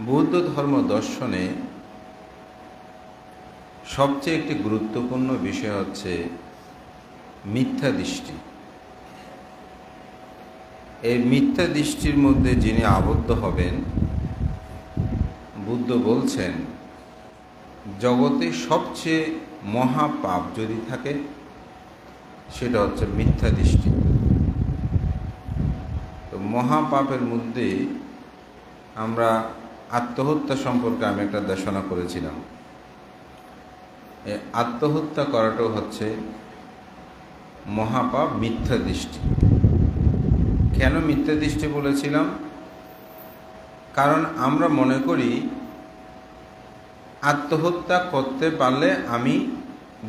বৌদ্ধ ধর্ম দর্শনে সবচেয়ে একটি গুরুত্বপূর্ণ বিষয় হচ্ছে মিথ্যা দৃষ্টি। এই মিথ্যা দৃষ্টির মধ্যে যিনি আবদ্ধ হবেন, বুদ্ধ বলছেন, জগতে সবচেয়ে মহাপাপ যদি থাকে, সেটা হচ্ছে মিথ্যা দৃষ্টি। তো মহাপাপের মধ্যে আমরা আত্মহত্যা সম্পর্কে আমি একটা দেশনা করেছিলাম। আত্মহত্যা করাটাও হচ্ছে মহাপাপ, মিথ্যা দৃষ্টি। কেন মিথ্যা দৃষ্টি বলেছিলাম? কারণ আমরা মনে করি আত্মহত্যা করতে পারলে আমি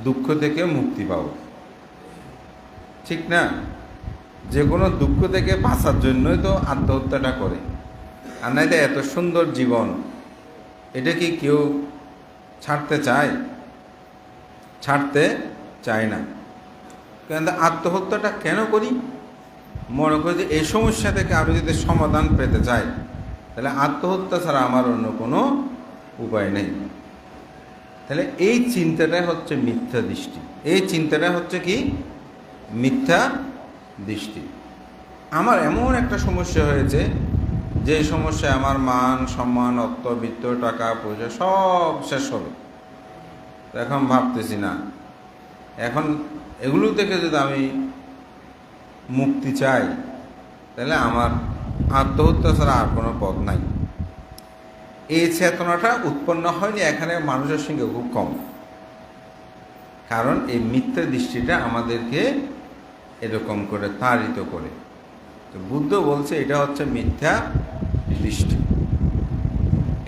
দুঃখ থেকে মুক্তি পাব। ঠিক না? যে কোনো দুঃখ থেকে বাঁচার জন্যই তো আত্মহত্যাটা করে। তো এত সুন্দর জীবন, এটা কি কেউ ছাড়তে চায়? ছাড়তে চায় না। কিন্তু আত্মহত্যাটা কেন করি? মনে করি যে এই সমস্যা থেকে আমি যদি সমাধান পেতে চাই, তাহলে আত্মহত্যা ছাড়া আমার অন্য কোনো উপায় নেই। তাহলে এই চিন্তাটাই হচ্ছে মিথ্যা দৃষ্টি। এই চিন্তাটা হচ্ছে কি? মিথ্যা দৃষ্টি। আমার এমন একটা সমস্যা হয়েছে যে সমস্যায় আমার মান, সম্মান অর্থবিত্ত টাকা, পয়সা সব শেষ হবে। এখন ভাবতেছি না। এখন এগুলো থেকে যদি আমি মুক্তি চাই, তাহলে আমার আত্মহত্যা ছাড়া আর কোনো পথ নাই। এই চেতনাটা উৎপন্ন হয়নি এখানে মানুষের সঙ্গে খুব কম। কারণ এই মিথ্যা দৃষ্টিটা আমাদেরকে এরকম করে তাড়িত করে। তো বুদ্ধ বলছে, এটা হচ্ছে মিথ্যা দৃষ্টি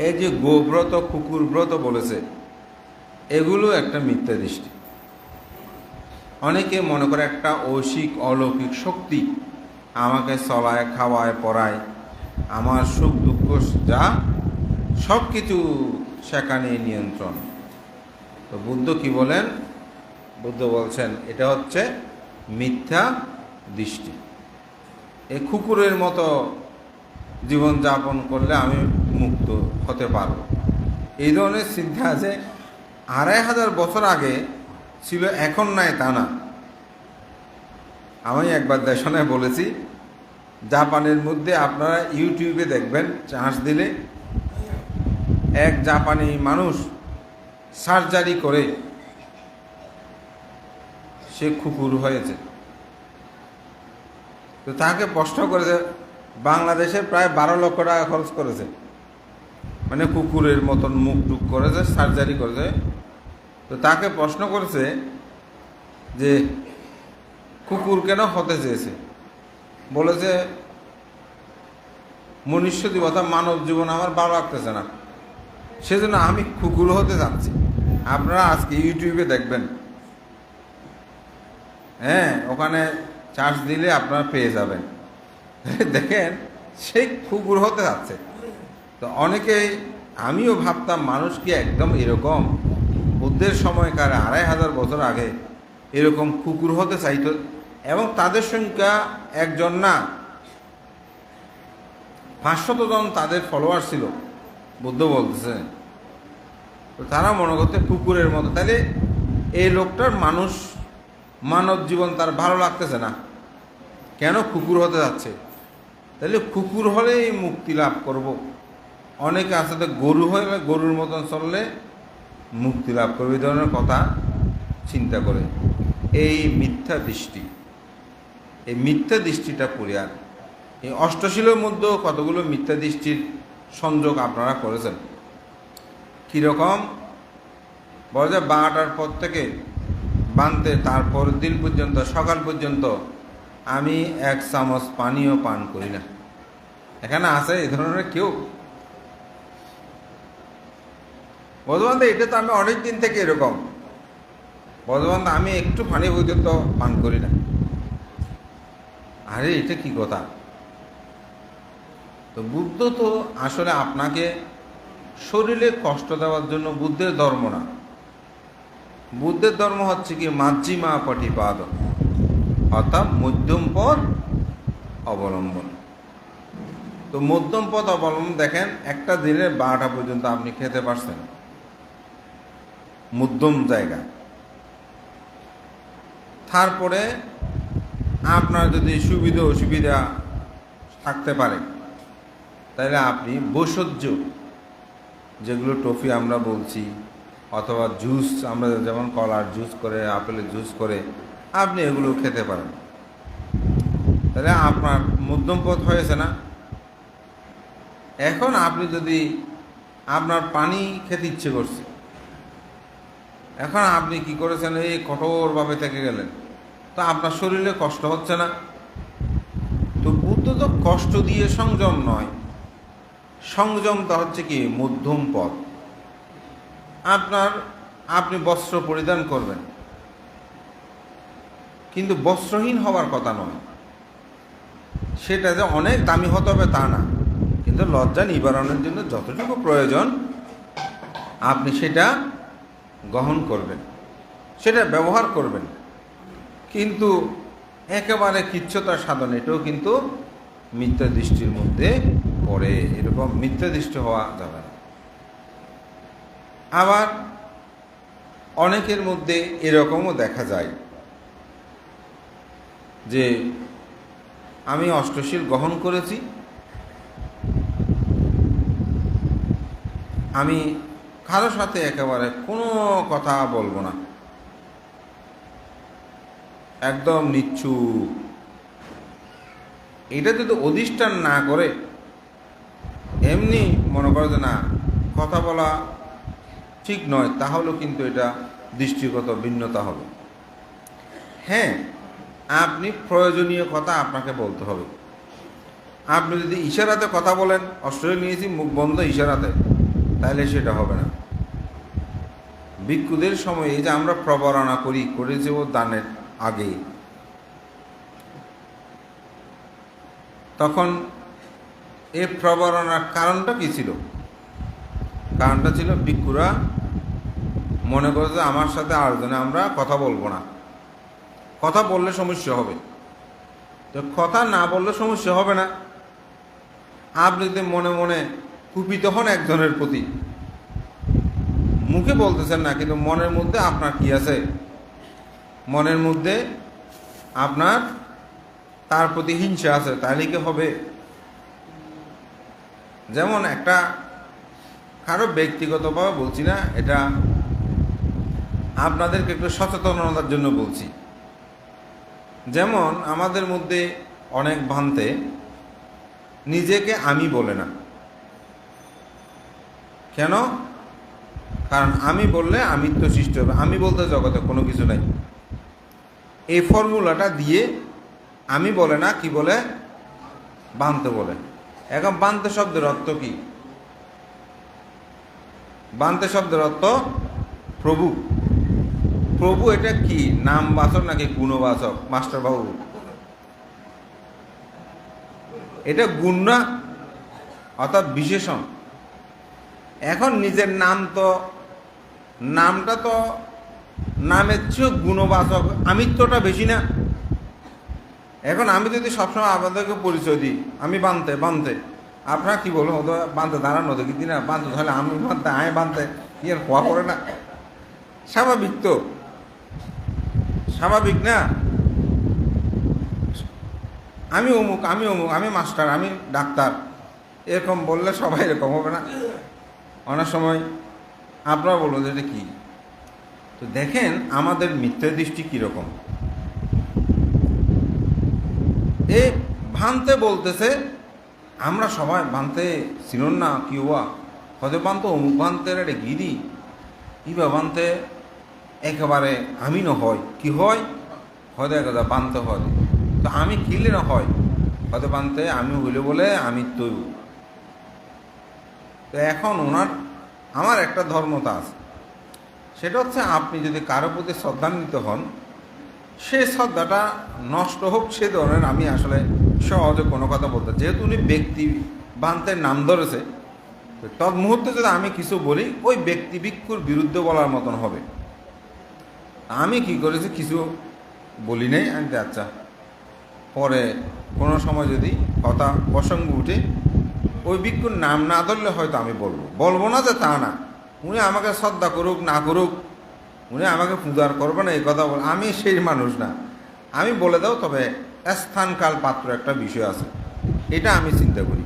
এই যে গোব্রত কুকুর ব্রত বলেছে, এগুলো একটা মিথ্যা দৃষ্টি। অনেকে মনে করে একটা ঐশিক, অলৌকিক শক্তি আমাকে চলায়, খাওয়ায়, পড়ায়, আমার সুখ, দুঃখ, যা সব কিছু সেখানে নিয়ন্ত্রণ। তো বুদ্ধ কি বলেন? বুদ্ধ বলছেন, এটা হচ্ছে মিথ্যা দৃষ্টি। এই কুকুরের মতো জীবনযাপন করলে আমি মুক্ত হতে পারব। এই ধরনের চিন্তা আছে। আড়াই হাজার বছর আগে ছিল, এখন নাই তা না। আমি একবার দেশনায় বলেছি, জাপানের মধ্যে আপনারা ইউটিউবে দেখবেন চান্স দিলে এক জাপানি মানুষ সার্জারি করে সে কুকুর হয়েছে। তো তাকে প্রশ্ন করেছে বাংলাদেশে প্রায় বারো লক্ষ টাকা খরচ করেছে। মানে কুকুরের মতন মুখ টুক করেছে সার্জারি করেছে। তো তাকে প্রশ্ন করেছে যে, কুকুর কেন হতে চেয়েছে? বলেছে, মনুষ্য জীবতা মানব জীবন আমার ভালো লাগতেছে না। সেজন্য আমি কুকুর হতে চাচ্ছি। আপনারা আজকে ইউটিউবে দেখবেন। হ্যাঁ ওখানে চার্জ দিলে আপনারা পেয়ে যাবেন। দেখেন সেই কুকুর হতে যাচ্ছে তো অনেকেই, আমিও ভাবতাম মানুষ কি একদম এরকম? বুদ্ধের সময়কার আড়াই হাজার বছর আগে এরকম কুকুর হতে চাইতো, এবং তাদের সংখ্যা একজন না। পাঁচশত জন তাদের ফলোয়ার ছিল, বুদ্ধ বলতেছে। তো তারা মনে করতে কুকুরের মতো। তাহলে এই লোকটার মানুষ মানব জীবন তার ভালো লাগতেছে না। কেন কুকুর হতে যাচ্ছে? তাহলে কুকুর হলেই মুক্তি লাভ করব। অনেকে আছে তো গরু হলে গরুর মতন চললে মুক্তি লাভ করবে, এই ধরনের কথা চিন্তা করে। এই মিথ্যা দৃষ্টি, এই মিথ্যা দৃষ্টিটা পরিহার। এই অষ্টশীলের মধ্যেও কতগুলো মিথ্যা দৃষ্টির সংযোগ আপনারা করেছেন? কীরকম? বলা যায় বারোটার পর থেকে বানতে তারপর দিন পর্যন্ত, সকাল পর্যন্ত আমি এক চামচ পানিও পান করি না। এখানে আছে এই ধরনের কেউ? বর্ধমান এটা তো আমি অনেক দিন থেকে এরকম। বর্ধমান আমি একটু পানি পর্যন্ত পান করি না। আরে, এটা কি কথা? তো বুদ্ধ তো আসলে আপনাকে শরীরে কষ্ট দেওয়ার জন্য বুদ্ধের ধর্ম না। বুদ্ধের ধর্ম হচ্ছে কি মাঝিমা পটিপাদ অর্থাৎ মধ্যম পথ অবলম্বন। তো মধ্যম পথ অবলম্বন দেখেন, একটা দিনের বারোটা পর্যন্ত আপনি খেতে পারছেন। মধ্যম জায়গা। তারপরে আপনার যদি সুবিধা অসুবিধা থাকতে পারে, তাহলে আপনি বৈষজ্য যেগুলো টফি আমরা বলছি, অথবা জুস আমরা যেমন কলার জুস করে, আপেলের জুস করে আপনি এগুলো খেতে পারেন। তাহলে আপনার মধ্যম পথ হয়েছে না? এখন আপনি যদি আপনার পানি খেতে ইচ্ছে করছে, এখন আপনি কি করেছেন? এই কঠোরভাবে থেকে গেলেন। তো আপনার শরীরে কষ্ট হচ্ছে না। তো বুদ্ধ তো কষ্ট দিয়ে সংযম নয়। সংযমটা হচ্ছে কি? মধ্যম পথ। আপনার, আপনি বস্ত্র পরিধান করবেন। কিন্তু বস্ত্রহীন হওয়ার কথা নয়। সেটা যে অনেক দামি হতে হবে তা না। কিন্তু লজ্জা নিবারণের জন্য যতটুকু প্রয়োজন, আপনি সেটা গ্রহণ করবেন, সেটা ব্যবহার করবেন। কিন্তু একেবারে কিচ্ছতা সাধন, এটাও কিন্তু মিথ্যা দৃষ্টির মধ্যে পড়ে। এরকম মিথ্যা দৃষ্টি হওয়া যাবে না। আবার অনেকের মধ্যে এরকমও দেখা যায়। যে আমি অষ্টশীল গ্রহণ করেছি। আমি কারোর সাথে একেবারে কোনো কথা বলব না। একদম নিচ্ছু এটা যদি অধিষ্ঠান না করে, এমনি মনে করে যে না, কথা বলা ঠিক নয়, তাহলেও কিন্তু এটা দৃষ্টিগত ভিন্নতা হবে। হ্যাঁ আপনি প্রয়োজনীয় কথা আপনাকে বলতে হবে। আপনি যদি ইশারাতে কথা বলেন অস্ট্রেলিয়া নিয়েছি, মুখ বন্ধ ইশারাতে, তাহলে সেটা হবে না। ভিক্ষুদের সময় এই যে আমরা প্রবরণা করি, করেছি ও দানের আগে। তখন এই প্রবরণার কারণটা কি ছিল? কারণটা ছিল ভিক্ষুরা মনে করে যে আমার সাথে আরেকজনে আমরা কথা বলব না। কথা বললে সমস্যা হবে। তো কথা না বললে সমস্যা হবে না। আপনি যদি মনে মনে কুপিত হন একজনের প্রতি, মুখে বলতেছেন না, কিন্তু মনের মধ্যে আপনার কি আছে? মনের মধ্যে আপনার তার প্রতি হিংসা আছে, তাহলে কি হবে? যেমন একটা কারও ব্যক্তিগতভাবে বলছি না, এটা আপনাদেরকে একটু সচেতনতার জন্য বলছি। যেমন আমাদের মধ্যে অনেক ভান্তে নিজেকে আমি বলে না। কেন? কারণ আমি বললে আমিত্ব সৃষ্টি হবে। আমি বলতে জগতে কোনো কিছু নাই। এই ফর্মুলাটা দিয়ে আমি বলে না, কি বলে? বানতে বলে। এখন বানতে শব্দের অর্থ কি? বানতে শব্দের অর্থ প্রভু। প্রভু এটা কি? নাম নামবাচক নাকি গুণবাচক? মাস্টার বাবু এটা গুণ না? অর্থাৎ বিশেষণ। এখন নিজের নাম তো, নামটা তো নামের চেয়েও গুণবাচক। আমিত্বটা বেশি না। এখন আমি যদি সবসময় আপনাদেরকে পরিচয় দিই, আমি বানতে বানতে। আপনারা কি বলব তো বানতে, দাঁড়ানো দেখি দিনা বানতে, তাহলে আমি বানতে আয় বানতে আর হওয়া পড়ে না? স্বাভাবিক তো। স্বাভাবিক না? আমি অমুক আমি অমুক, আমি মাস্টার, আমি ডাক্তার। এরকম বললে সবাই এরকম হবে না? অনেক সময় আপনারা বলুন এটা কী? তো দেখেন আমাদের মিথ্যা দৃষ্টি কীরকম? এ ভানতে বলতেছে, আমরা সবাই ভানতে ছিলন না, কি হওয়া? হতে বানতে অমুক ভানতে রে গিরি ইবা বানতে একেবারে আমি ন হয়। কি হয়? হয়তো একদা বানতে হয় তো আমি কিনলে না হয়। হয়তো বানতে আমি হইলে বলে আমি তৈব। তো এখন ওনার, আমার একটা ধর্মতা আছে। সেটা হচ্ছে আপনি যদি কারও প্রতি শ্রদ্ধান্বিত হন, সে শ্রদ্ধাটা নষ্ট হোক, সে ধরনের আমি আসলে সহজে কোনো কথা বলতে যেহেতু উনি ব্যক্তি বান্তের নাম ধরেছে, তো তৎ মুহূর্তে যদি আমি কিছু বলি, ওই ব্যক্তি ভিক্ষুর বিরুদ্ধে বলার মতন হবে। আমি কি করেছি কিছু বলি নেই, আমি আচ্ছা। পরে কোনো সময় যদি কথা প্রসঙ্গ উঠে, ওই ভিক্ষুর নাম না ধরলে হয়তো আমি বলব। বলব না যে তা না। উনি আমাকে শ্রদ্ধা করুক, না করুক, উনি আমাকে পূজার করবে না, এই কথা বল আমি সেই মানুষ না। আমি বলে দাও, তবে স্থানকাল পাত্র একটা বিষয় আছে। এটা আমি চিন্তা করি।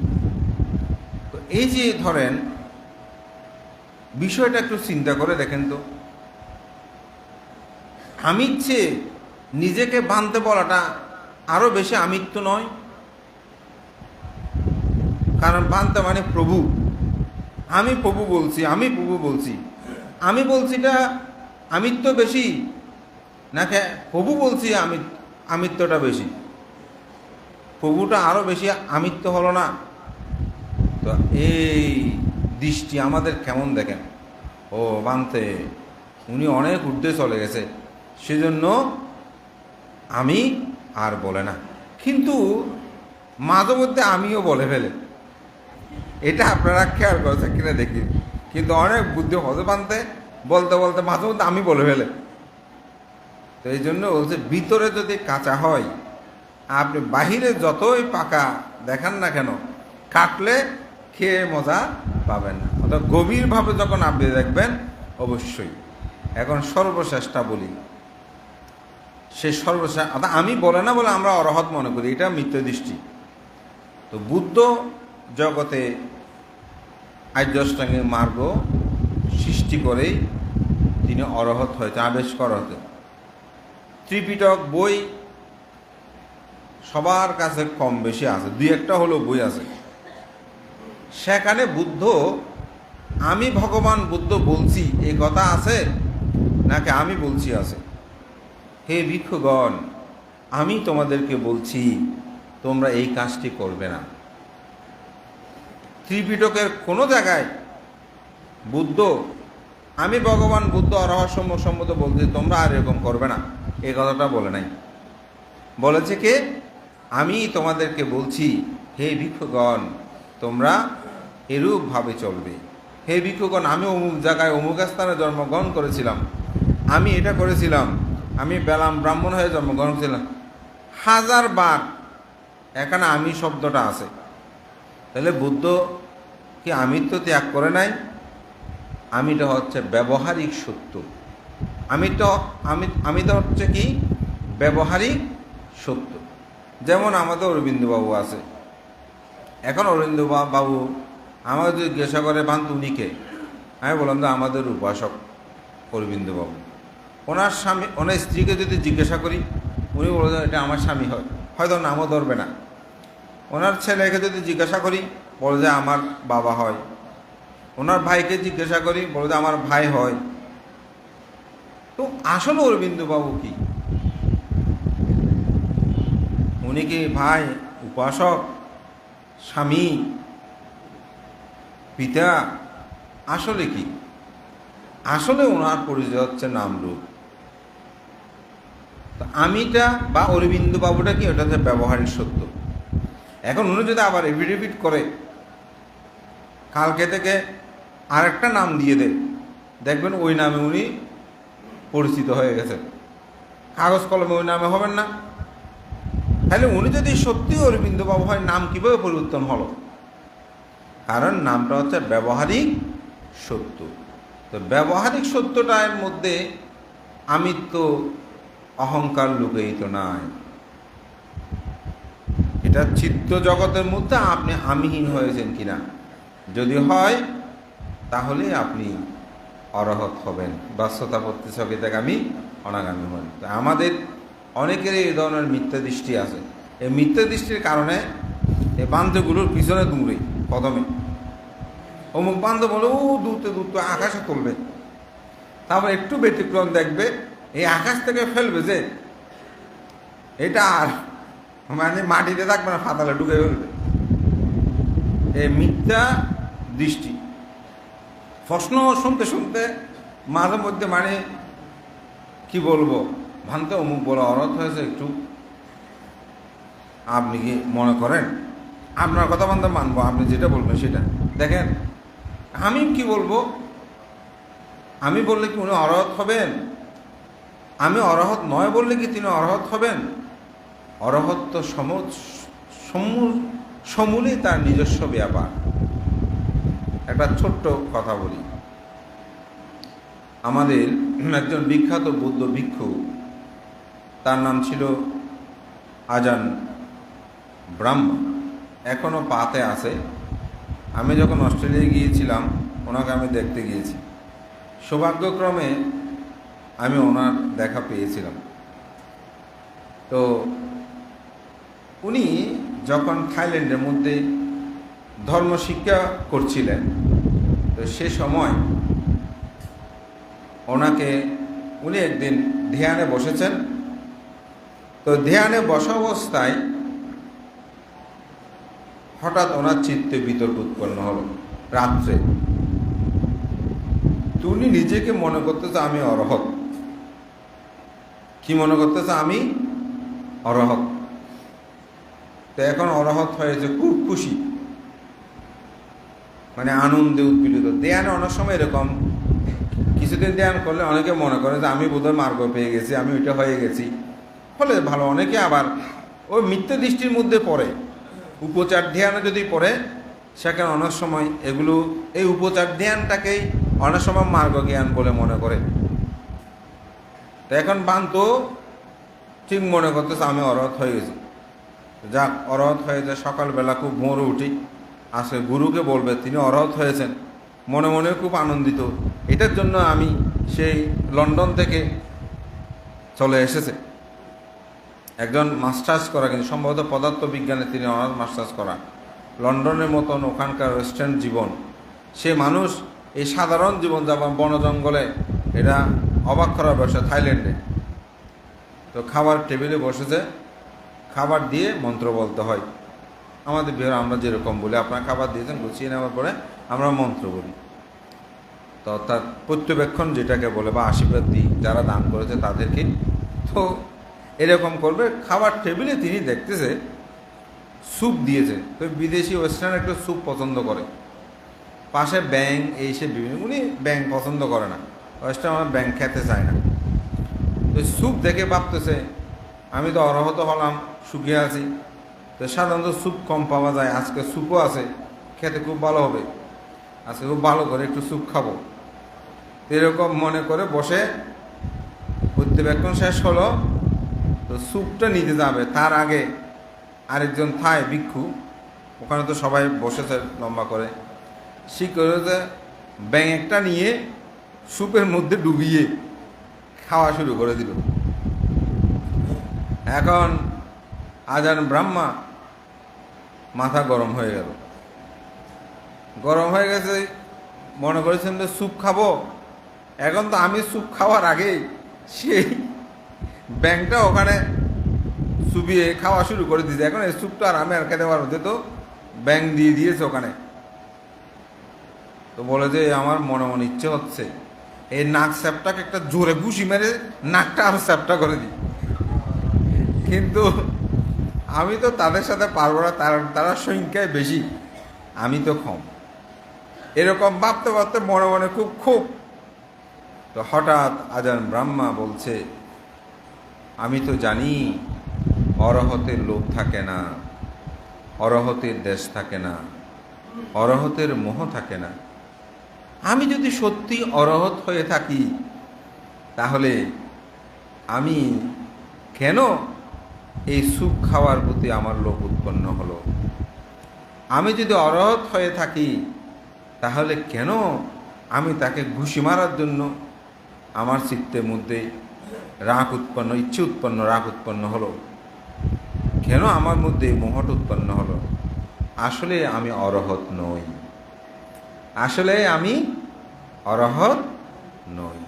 তো এই যে ধরেন, বিষয়টা একটু চিন্তা করে দেখেন তো। আমিচ্ছে নিজেকে বাঁধতে বলাটা আরও বেশি আমিত্ব নয়। কারণ বাঁধতে মানে প্রভু। আমি প্রভু বলছি, আমি প্রভু বলছি। আমি বলছি এটা আমিত্ব বেশি নাকি প্রভু বলছি আমি আমিত্বটা বেশি? প্রভুটা আরও বেশি আমিত্ব হলো না। তো এই দৃষ্টি আমাদের কেমন দেখেন? ও বানতে, উনি অনেক ঊর্ধ্বে চলে গেছে। সেজন্য আমি আর বলে না। কিন্তু মাঝে মধ্যে আমিও বলে ফেলে। এটা আপনারা খেয়াল করেছে কিনা দেখি। কিন্তু অনেক বুদ্ধি হতে পানতে বলতে বলতে মাঝে মধ্যে আমি বলে ফেলে। তো এই জন্য বলছে, ভিতরে যদি কাঁচা হয়, আপনি বাহিরে যতই পাকা দেখান না কেন, কাটলে খেয়ে মজা পাবেন না। অর্থাৎ গভীরভাবে যখন আপনি দেখবেন, অবশ্যই। এখন সর্বশেষটা বলি। সে সর্বশেষ অর্থাৎ আমি বলে না বলে আমরা অরহত মনে করি, এটা মিত্র দৃষ্টি। তো বুদ্ধ জগতে আর্যষ্টাঙ্গের মার্গ সৃষ্টি করেই তিনি অরহত হয়েছে আবেশকর হতে ত্রিপিটক বই সবার কাছে কম বেশি আছে, দুই একটা হলো বই আছে। সেখানে বুদ্ধ, আমি ভগবান বুদ্ধ বলছি এই কথা আছে? নাকি আমি বলছি আছে? হে ভিক্ষুগণ, আমি তোমাদেরকে বলছি, তোমরা এই কাজটি করবে না। ত্রিপিটকের কোনো জায়গায় বুদ্ধ, আমি ভগবান বুদ্ধ অরহস্যম্য সম্মত বলছি তোমরা আর এরকম করবে না। এই কথাটা বলে নাই। বলেছে কে? আমি তোমাদেরকে বলছি, হে ভিক্ষুগণ, তোমরা এরূপভাবে চলবে। হে ভিক্ষুগণ, আমি অমুক জায়গায় অমুক স্থানে জন্মগ্রহণ করেছিলাম। আমি এটা করেছিলাম। আমি বেলাম ব্রাহ্মণ হয়ে জন্মগ্রহণ করেছিলাম। হাজার বার এখানে আমি শব্দটা আছে। তাহলে বুদ্ধ কি আমিত্ব ত্যাগ করে নাই? আমিটা হচ্ছে ব্যবহারিক সত্য। আমিত্ব আমি আমিটা হচ্ছে কি? ব্যবহারিক সত্য। যেমন আমাদের অরবিন্দবাবু আছে। এখন অরবিন্দ বাবু যদি জিজ্ঞাসা করে বান উনিকে আমি বললাম, যে আমাদের উপাসক অরবিন্দবাবু। ওনার স্বামী, ওনার স্ত্রীকে যদি জিজ্ঞাসা করি, উনি বলে এটা আমার স্বামী হয়। হয়তো নামও ধরবে না। ওনার ছেলেকে যদি জিজ্ঞাসা করি, বলে যে আমার বাবা হয়। ওনার ভাইকে জিজ্ঞাসা করি, বলে যে আমার ভাই হয়। তো আসলে অরবিন্দু বাবু কি? উনি কি ভাই, উপাসক, স্বামী, পিতা? আসলে কি? আসলে ওনার পরিচয় হচ্ছে নামরূপ। তো আমিটা বা অরবিন্দু বাবুটা কি? ওটা হচ্ছে ব্যবহারিক সত্য। এখন উনি যদি আবার এফিডেভিট করে, কালকে থেকে আরেকটা নাম দিয়ে দেয় দেখবেন ওই নামে উনি পরিচিত হয়ে গেছে কাগজ কলমে ওই নামে হবেন না। তাহলে উনি যদি সত্যি অরবিন্দ বাবু হয়, নাম কীভাবে পরিবর্তন হলো? কারণ নামটা হচ্ছে ব্যবহারিক সত্য। তো ব্যবহারিক সত্যটার মধ্যে আমিত্ব অহংকার লুকায়িত নাই। এটা চিত্ত জগতের মধ্যে আপনি আমিহীন হয়েছেন কিনা? যদি হয়, তাহলে আপনি অরহত হবেন। বাস্ততা আমি অনাগামী হবেন তো আমাদের অনেকের এই ধরনের মিথ্যা দৃষ্টি আছে। এই মিথ্যা দৃষ্টির কারণে এই বান্ধবগুলোর পিছনে দৌড়ে কদমে অমুক বান্ধব বলে, ও দূরতে দূরতে আকাশে তুলবে। তারপর একটু ব্যতিক্রম দেখবে এই আকাশ থেকে ফেলবে যে, এটা আর মানে মাটিতে থাকবে না ফাতালে ঢুকে ফেলবে। এই মিথ্যা দৃষ্টি। প্রশ্ন শুনতে শুনতে মাঝে মধ্যে মানে কি বলব, ভানতে অমুক বলে অরথ হয়েছে একটু। আপনি কি মনে করেন? আপনার কথা বান্ধব মানবো, আপনি যেটা বলবেন সেটা। দেখেন, আমি কি বলব? আমি বললে কি উনি অরহত হবেন? আমি অরহত নয় বললে কি তিনি অরহত হবেন? অরহত তো সম সমূলেই তার নিজস্ব ব্যাপার। একটা ছোট্ট কথা বলি। আমাদের একজন বিখ্যাত বৌদ্ধ ভিক্ষু, তার নাম ছিল আজান ব্রাহ্ম এখনও পাতে আছে। আমি যখন অস্ট্রেলিয়ায় গিয়েছিলাম, ওনাকে আমি দেখতে গিয়েছি। সৌভাগ্যক্রমে আমি ওনার দেখা পেয়েছিলাম। তো উনি যখন থাইল্যান্ডের মধ্যে ধর্ম শিক্ষা করছিলেন, তো সে সময় ওনাকে উনি একদিন ধ্যানে বসেছেন। তো ধ্যানে বসা অবস্থায় হঠাৎ ওনার চিত্তে বিতর্ক উৎপন্ন হলো রাত্রে। তো উনি নিজেকে মনে করতেছে আমি অরহত। কি মনে করতেছে? আমি অরহত। তো এখন অরহত হয়েছে, খুব খুশি। মানে আনন্দে উৎপীড়িত। ধ্যানে অনেক সময় এরকম। কিছুদিন ধ্যান করলে অনেকে মনে করে যে, আমি বোধহয় মার্গ পেয়ে গেছি, আমি ওইটা হয়ে গেছি। ফলে ভালো, অনেকে আবার ওই মিথ্যে দৃষ্টির মধ্যে পড়ে। উপচার ধ্যানে যদি পড়ে, সেখানে অনেক সময় এগুলো, এই উপচার ধ্যানটাকেই অনেক সময় মার্গ জ্ঞান বলে মনে করে। তো এখন বান্ত ঠিক মনে করতেছে আমি অরহত হয়ে গেছি। যাক অরহত হয়েছে সকালবেলা খুব ভোরে উঠি, আজকে গুরুকে বলবে, তিনি অরহত হয়েছেন। মনে মনে খুব আনন্দিত। এটার জন্য আমি সেই লন্ডন থেকে চলে এসেছে। একজন মাস্টার্স করা, কিন্তু সম্ভবত পদার্থ বিজ্ঞানে তিনি অনার্স মাস্টার্স করা। লন্ডনের মতন ওখানকার ওয়েস্টার্ন জীবন। সে মানুষ এই সাধারণ জীবন যেমন বন জঙ্গলে এটা অবাক করার ব্যবসা থাইল্যান্ডে। তো খাবার টেবিলে বসেছে। খাবার দিয়ে মন্ত্র বলতে হয়। আমাদের বিহার আমরা যেরকম বলি, আপনার খাবার দিয়েছেন, গুছিয়ে নেওয়ার পরে আমরা মন্ত্র বলি। তো অর্থাৎ প্রত্যবেক্ষণ যেটাকে বলে বা আশীর্বাদ দিই, যারা দান করেছে তাদেরকে। তো এরকম করবে, খাবার টেবিলে তিনি দেখতেছে, স্যুপ দিয়েছে। তো বিদেশি ওয়েস্টার্ন একটু স্যুপ পছন্দ করে। পাশে ব্যাং এই সে বিভিন্ন, উনি ব্যাং পছন্দ করে না। ওয়েস্টার্ন আমার ব্যাং খেতে চায় না। তো স্যুপ দেখে ভাবতেছে, আমি তো অরহত হলাম, সুখে আছি। তো সাধারণত স্যুপ কম পাওয়া যায়, আজকে স্যুপও আছে, খেতে খুব ভালো হবে। আজকে খুব ভালো করে একটু স্যুপ খাব। এরকম মনে করে বসে প্রত্যবেক্ষণ শেষ হলো। তো স্যুপটা নিতে যাবে, তার আগে আরেকজন থায় ভিক্ষু, ওখানে তো সবাই বসেছে লম্বা করে। সে করে ব্যাং একটা নিয়ে স্যুপের মধ্যে ডুবিয়ে খাওয়া শুরু করে দিল। এখন আজান ব্রাহ্মা মাথা গরম হয়ে গেল। গরম হয়ে গেছে, মনে করেছেন যে স্যুপ খাব। এখন তো আমি স্যুপ খাওয়ার আগেই সেই ব্যাংকটা ওখানে চুবিয়ে খাওয়া শুরু করে দিয়েছে। এখন এই স্যুপটা আর আমি আর খেতে পারব তো ব্যাংক দিয়ে দিয়েছে ওখানে। তো বলে যে আমার মনে মনে ইচ্ছে হচ্ছে এই নাক স্যাপটাকে একটা জোরে ঘুষি মেরে নাকটা আর স্যাপটা করে দিই। কিন্তু আমি তো তাদের সাথে পারব না, তারা তারা সংখ্যায় বেশি, আমি তো কম। এরকম ভাবতে ভাবতে মনে মনে খুব খুব। তো হঠাৎ আজান ব্রাহ্মা বলছে, আমি তো জানি অরহতের লোভ থাকে না, অরহতের দেশ থাকে না, অরহতের মোহ থাকে না। আমি যদি সত্যি অরহত হয়ে থাকি, তাহলে আমি কেন এই সুখ খাওয়ার প্রতি আমার লোভ উৎপন্ন হলো? আমি যদি অরহত হয়ে থাকি, তাহলে কেন আমি তাকে ঘুষি মারার জন্য আমার চিত্তের মধ্যে রাগ উৎপন্ন, ইচ্ছে উৎপন্ন, রাগ উৎপন্ন হলো? কেন আমার মধ্যে মোহট উৎপন্ন হলো? আসলে আমি অরহত নই। আসলে আমি অরহত নই।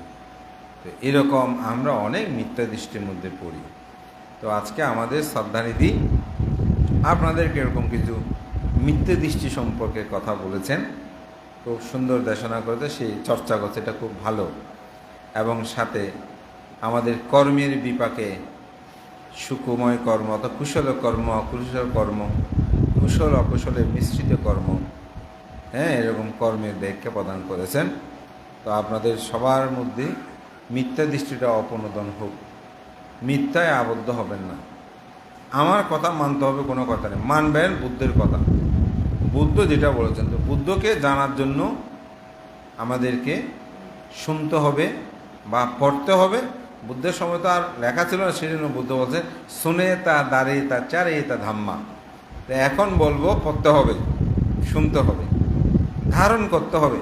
তো এরকম আমরা অনেক মিথ্যা দৃষ্টির মধ্যে পড়ি। তো আজকে আমাদের শ্রদ্ধানিধি আপনাদেরকে এরকম কিছু মিথ্যে দৃষ্টি সম্পর্কে কথা বলেছেন, খুব সুন্দর দেশনা করেছে, সেই চর্চা করছে, এটা খুব ভালো। এবং সাথে আমাদের কর্মের বিপাকে সুকুময় কর্ম অর্থাৎ কুশল কর্ম, অকুশল কর্ম কুশল অকুশলের মিশ্রিত কর্ম হ্যাঁ এরকম কর্মের ব্যাখ্যা প্রদান করেছেন। তো আপনাদের সবার মধ্যে মিথ্যা দৃষ্টিটা অপনোদন হোক। মিথ্যায় আবদ্ধ হবেন না। আমার কথা মানতে হবে কোনো কথা নেই। মানবেন বুদ্ধের কথা। বুদ্ধ যেটা বলেছেন, তো বুদ্ধকে জানার জন্য আমাদেরকে শুনতে হবে বা পড়তে হবে। বুদ্ধের সময় তো আর লেখা ছিল না সেই জন্য বুদ্ধ বলছে, শুনে তা দাঁড়িয়ে তা চারে তা ধাম্মা। তো এখন বলব, পড়তে হবে, শুনতে হবে। ধারণ করতে হবে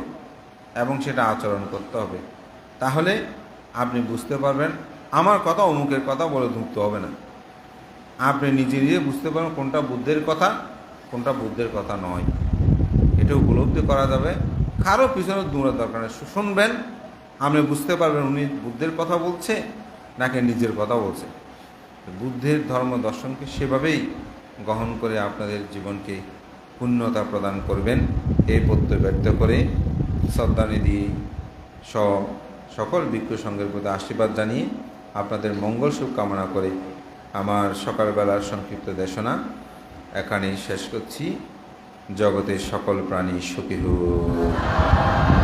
এবং সেটা আচরণ করতে হবে। তাহলে আপনি বুঝতে পারবেন, আমার কথা অমুকের কথা বলে ধুকতে হবে না। আপনি নিজে নিজে বুঝতে পারবেন কোনটা বুদ্ধের কথা, কোনটা বুদ্ধের কথা নয়। এটা উপলব্ধি করা যাবে। কারও পিছনে দৌড়ার দরকার নেই। শুনবেন, আপনি বুঝতে পারবেন উনি বুদ্ধের কথা বলছে নাকি নিজের কথা বলছে। বুদ্ধের ধর্ম দর্শনকে সেভাবেই গ্রহণ করে আপনাদের জীবনকে পূর্ণতা প্রদান করবেন। এই প্রত্যয় ব্যক্ত করে শ্রদ্ধানিধি সহ সকল ভিক্ষু সংঘের প্রতি আশীর্বাদ জানিয়ে আপনাদের মঙ্গল সুখ কামনা করে আমার সকালবেলার সংক্ষিপ্ত দেশনা এখানেই শেষ করছি। জগতের সকল প্রাণী সুখী হোক।